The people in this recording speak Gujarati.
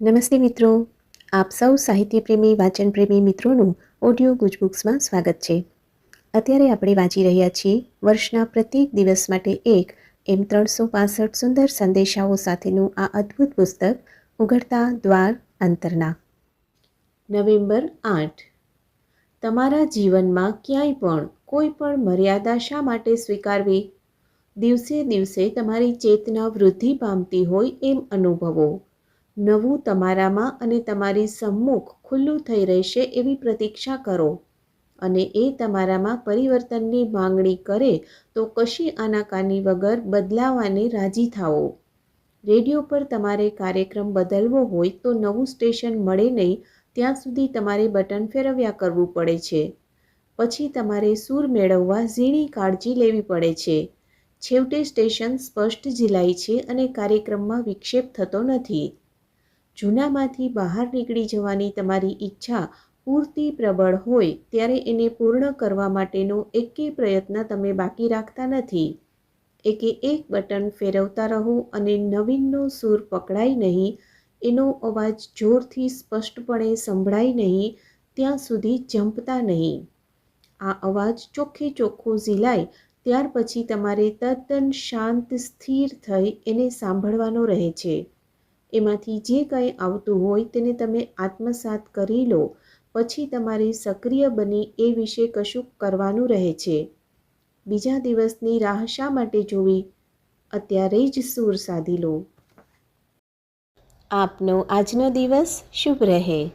નમસ્તે મિત્રો. આપ સૌ સાહિત્યપ્રેમી, વાચનપ્રેમી મિત્રોનું ઓડિયો ગુજબુક્સમાં સ્વાગત છે. અત્યારે આપણે વાંચી રહ્યા છીએ વર્ષના પ્રત્યેક દિવસ માટે એક એમ ત્રણસો પાસઠ સુંદર સંદેશાઓ સાથેનું આ અદ્ભુત પુસ્તક, ઉઘડતા દ્વાર અંતરના. નવેમ્બર આઠ. તમારા જીવનમાં ક્યાંય પણ કોઈ પણ મર્યાદા શા માટે સ્વીકારવી? દિવસે દિવસે તમારી ચેતના વૃદ્ધિ પામતી હોય એમ અનુભવો. નવું તમારામાં અને તમારી સમ્મુખ ખુલ્લું થઈ રહેશે એવી પ્રતીક્ષા કરો. અને એ તમારામાં પરિવર્તનની માંગણી કરે તો કશી આનાકાની વગર બદલાવાને રાજી થાઓ. રેડિયો પર તમારે કાર્યક્રમ બદલવો હોય તો નવું સ્ટેશન મળે નહીં, ત્યાં સુધી તમારે બટન ફેરવ્યા કરવું પડે છે. પછી તમારે સૂર મેળવવા ઝીણી કાળજી લેવી પડે છે. છેવટે સ્ટેશન સ્પષ્ટ ઝીલાય છે અને કાર્યક્રમમાં વિક્ષેપ થતો નથી. જૂનામાંથી બહાર નીકળી જવાની તમારી ઈચ્છા પૂરતી પ્રબળ હોય ત્યારે એને પૂર્ણ કરવા માટેનો એકે પ્રયત્ન તમે બાકી રાખતા નથી. એકે એક બટન ફેરવતા રહો અને નવીનનો સૂર પકડાય નહીં, એનો અવાજ જોરથી સ્પષ્ટપણે સંભળાય નહીં, ત્યાં સુધી જંપતા નહીં. આ અવાજ ચોખ્ખે ચોખ્ખો ઝીલાય, ત્યાર પછી તમારે તદ્દન શાંત સ્થિર થઈ એને સાંભળવાનો રહે છે. એમાંથી જે કંઈ આવતું હોય તેને તમે આત્મસાત કરી લો, પછી તમારે સક્રિય બની એ વિશે કશું કરવાનું રહે છે. બીજા દિવસની રાહ શા માટે જોવી? અત્યારે જ સૂર સાધી લો. આપનો આજનો દિવસ શુભ રહે.